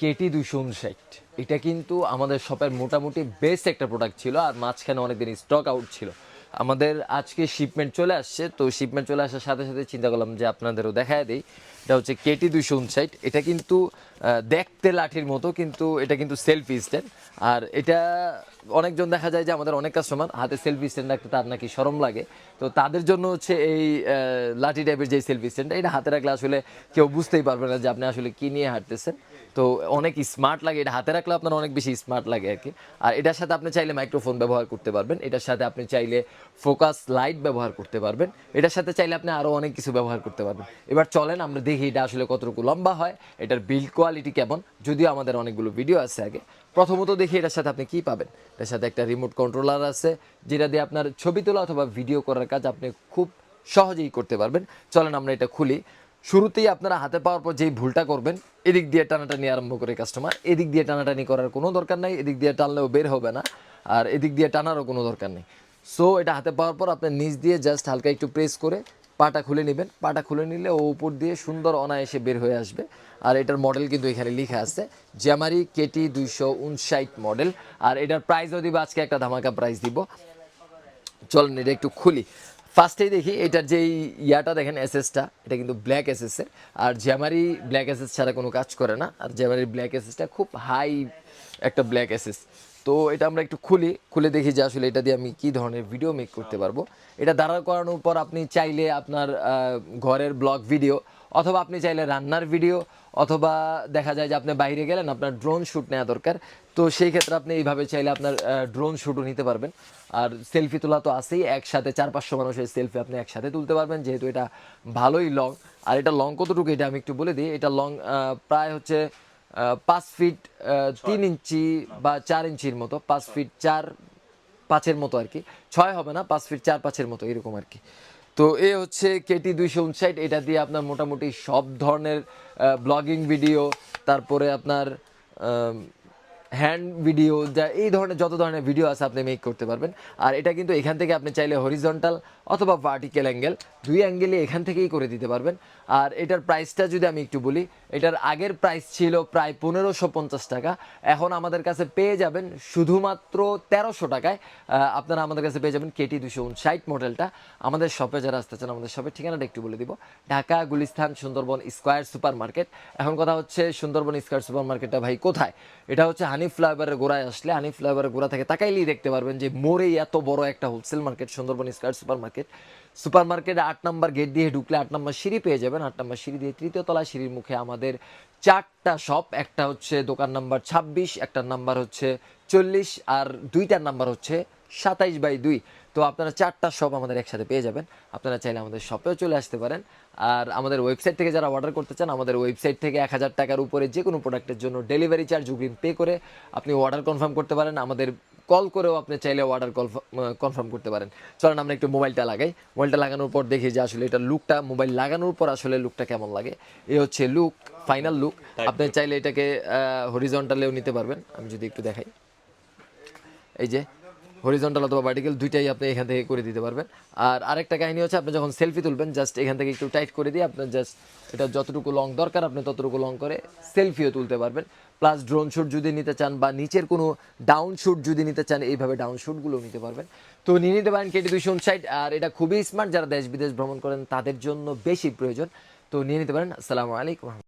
Katie দুইশো উনষাট। এটা কিন্তু আমাদের শপের মোটামুটি বেস্ট একটা প্রোডাক্ট ছিল আর মাঝখানে অনেকদিন স্টক আউট ছিল। আমাদের আজকে শিপমেন্ট চলে আসছে, তো শিপমেন্ট চলে আসার সাথে সাথে চিন্তা করলাম যে আপনাদেরও দেখায় দিই। এটা হচ্ছে কেটি দুইশো উনষাট। এটা কিন্তু দেখতে লাঠির মতো, কিন্তু এটা কিন্তু সেলফি স্ট্যান্ড আর এটা অনেকজন দেখা যায় যে আমাদের অনেক কাস্টমার হাতে সেলফি স্ট্যান্ড রাখতে তার নাকি সরম লাগে। তো তাদের জন্য হচ্ছে এই লাঠি টাইপের যে সেলফি স্ট্যান্ডটা এটা হাতে রাখলে আসলে কেউ বুঝতেই পারবে না যে আপনি আসলে কি নিয়ে হাঁটতেছেন। তো অনেক স্মার্ট লাগে, এটা হাতে রাখলে আপনার অনেক বেশি স্মার্ট লাগে আর কি। আর এটার সাথে আপনি চাইলে মাইক্রোফোন ব্যবহার করতে পারবেন। এটার সাথে আপনি চাইলে ফোকাস লাইট ব্যবহার করতে পারবেন। এটার সাথে চাইলে আপনি আরও অনেক কিছু ব্যবহার করতে পারবেন। এবার চলেন, আমরা এটা আসলে কতটুকু লম্বা হয়, এটার বিল্ড কোয়ালিটি কেমন, যদিও আমাদের অনেকগুলো ভিডিও আছে আগে। প্রথমত দেখি এটার সাথে আপনি কি পাবেন। এটার সাথে একটা রিমোট কন্ট্রোলার আছে, যেটা দিয়ে আপনার ছবি তোলা অথবা ভিডিও করার কাজ আপনি খুব সহজেই করতে পারবেন। চলেন আমরা এটা খুলি। শুরুতেই আপনারা হাতে পাওয়ার পর যেই ভুলটা করবেন, এদিক দিয়ে টানাটানি আরম্ভ করে কাস্টমার এদিক দিয়ে টানাটানি করার কোনো দরকার নাই, এদিক দিয়ে টানলেও বের হবে না, আর এদিক দিয়ে টানারও কোনো দরকার নেই। সো এটা হাতে পাওয়ার পর আপনি নিচ দিয়ে জাস্ট হালকা একটু প্রেস করে পাটা খুলে নেবেন। পাটা খুলে নিলে ও উপর দিয়ে সুন্দর অনায়াসে বের হয়ে আসবে। আর এটার মডেল কিন্তু এখানে লেখা আছে জ্যামারি কেটি দুইশো উনষাট মডেল আর এটার প্রাইসও দিব, আজকে একটা ধামাকা প্রাইস দিব। চলেন এটা একটু খুলি। ফার্স্টেই দেখি, এটার যেই ইয়াটা দেখেন এসএসটা এটা কিন্তু ব্ল্যাক এসএস এর। আর জ্যামারি ব্ল্যাক এসএস ছাড়া কোনো কাজ করে না। আর জ্যামারির ব্ল্যাক এসএসটা খুব হাই একটা ব্ল্যাক এসএস তো এটা আমরা একটু খুলি, খুলে দেখি যে আসলে এটা দিয়ে আমি কি ধরনের ভিডিও মেক করতে পারব। এটা দাঁড়া করানোর পর আপনি চাইলে আপনার ঘরের ব্লগ ভিডিও অথবা আপনি চাইলে রান্নার ভিডিও অথবা দেখা যায় যে আপনি বাইরে গেলেন, আপনার ড্রোন শ্যুট নেওয়া দরকার। তো সেই ক্ষেত্রে আপনি এইভাবে চাইলে আপনার ড্রোন শ্যুটও নিতে পারবেন। আর সেলফি তোলা তো আছেই, একসাথে চার পাঁচশো মানুষের সেলফি আপনি একসাথে তুলতে পারবেন, যেহেতু এটা ভালোই লং আর এটা লং কতটুকু এটা আমি একটু বলে দিই। এটা লং প্রায় হচ্ছে পাঁচ ফিট তিন ইঞ্চি বা চার ইঞ্চির মতো পাঁচ ফিট চার পাঁচের মতো আর কি। ছয় হবে না পাঁচ ফিট চার পাঁচের মতো এরকম আর কি। তো এ হচ্ছে কেটি দুইশো উনষাট এটা দিয়ে আপনার মোটামুটি সব ধরনের ব্লগিং ভিডিও তারপরে আপনার হ্যান্ড ভিডিও যা এই ধরনের যত ধরনের ভিডিও আছে আপনি মেক করতে পারবেন। আর এটা কিন্তু এখান থেকে আপনি চাইলে হরিজন্টাল অথবা ভার্টিক্যাল অ্যাঙ্গেল দুই অ্যাঙ্গেলে এখান থেকেই করে দিতে পারবেন। আর এটার প্রাইসটা যদি আমি একটু বলি এটার আগের প্রাইস ছিল প্রায় পনেরোশো পঞ্চাশ টাকা। এখন আমাদের কাছে পেয়ে যাবেন শুধুমাত্র তেরোশো টাকায়। আপনারা আমাদের কাছে পেয়ে যাবেন কেটি দুশো উনষাট মডেলটা। আমাদের শপে যারা আসতে চান, আমাদের শপের ঠিকানাটা একটু বলে দিব। Dhaka Gulistan Sundarban square super market এখন কথা হচ্ছে সুন্দরবন স্কোয়ার সুপার মার্কেটটা ভাই কোথায়? এটা হচ্ছে হানি ফ্লাইওভারের গোড়ায় আসলে হানি ফ্লাইওভারের গোড়া থেকে তাকাইলেই দেখতে পারবেন যে মোড়েই এত বড় একটা wholesale market Sundarban square super market super মার্কেটে আট নম্বর গেট দিয়ে ঢুকলে আট নম্বর সিঁড়ি পেয়ে যাবেন। আট নম্বর সিঁড়ি দিয়ে তৃতীয় তলা সিঁড়ির মুখে আমাদের চারটা শপ একটা হচ্ছে দোকান নাম্বার ছাব্বিশ, একটা নাম্বার হচ্ছে চল্লিশ, আর দুইটার নাম্বার হচ্ছে সাতাইশ বাই দুই। তো আপনারা চারটা শপ আমাদের একসাথে পেয়ে যাবেন। আপনারা চাইলে আমাদের শপেও চলে আসতে পারেন। আর আমাদের ওয়েবসাইট থেকে যারা অর্ডার করতে চান আমাদের ওয়েবসাইট থেকে এক হাজার টাকার উপরে যে কোনো প্রোডাক্টের জন্য ডেলিভারি চার্জ অগ্রিম পে করে আপনি অর্ডার কনফার্ম করতে পারেন। আমাদের কল করেও আপনি চাইলে অর্ডার কনফার্ম করতে পারেন। চলেন আমরা একটু মোবাইলটা লাগাই। মোবাইলটা লাগানোর পর দেখি যে আসলে এটা লুকটা মোবাইল লাগানোর পর আসলে লুকটা কেমন লাগে। এ হচ্ছে লুক ফাইনাল লুক আপনি চাইলে এটাকে হরিজন্টালেও নিতে পারবেন। আমি যদি একটু দেখাই। এই যে হরিজন্টাল অথবা ভার্টিক্যাল দুইটাই আপনি এখান থেকে করে দিতে পারবেন। আর আরেকটা কাহিনী হচ্ছে, আপনি যখন সেলফি তুলবেন জাস্ট এখান থেকে একটু টাইট করে দিয়ে আপনার জাস্ট এটা যতটুকু লং দরকার, আপনি ততটুকু লং করে সেলফিও তুলতে পারবেন। প্লাস ড্রোন শ্যুট যদি নিতে চান বা নিচের কোনো ডাউন শ্যুট যদি নিতে চান, এইভাবে ডাউন শ্যুটগুলো নিতে পারবেন। তো নিয়ে নিতে পারেন কেটি দুইশো উনষাট আর এটা খুবই স্মার্ট যারা দেশ বিদেশ ভ্রমণ করেন, তাদের জন্য বেশি প্রয়োজন। তো নিয়ে নিতে পারেন। আসসালামু আলাইকুম।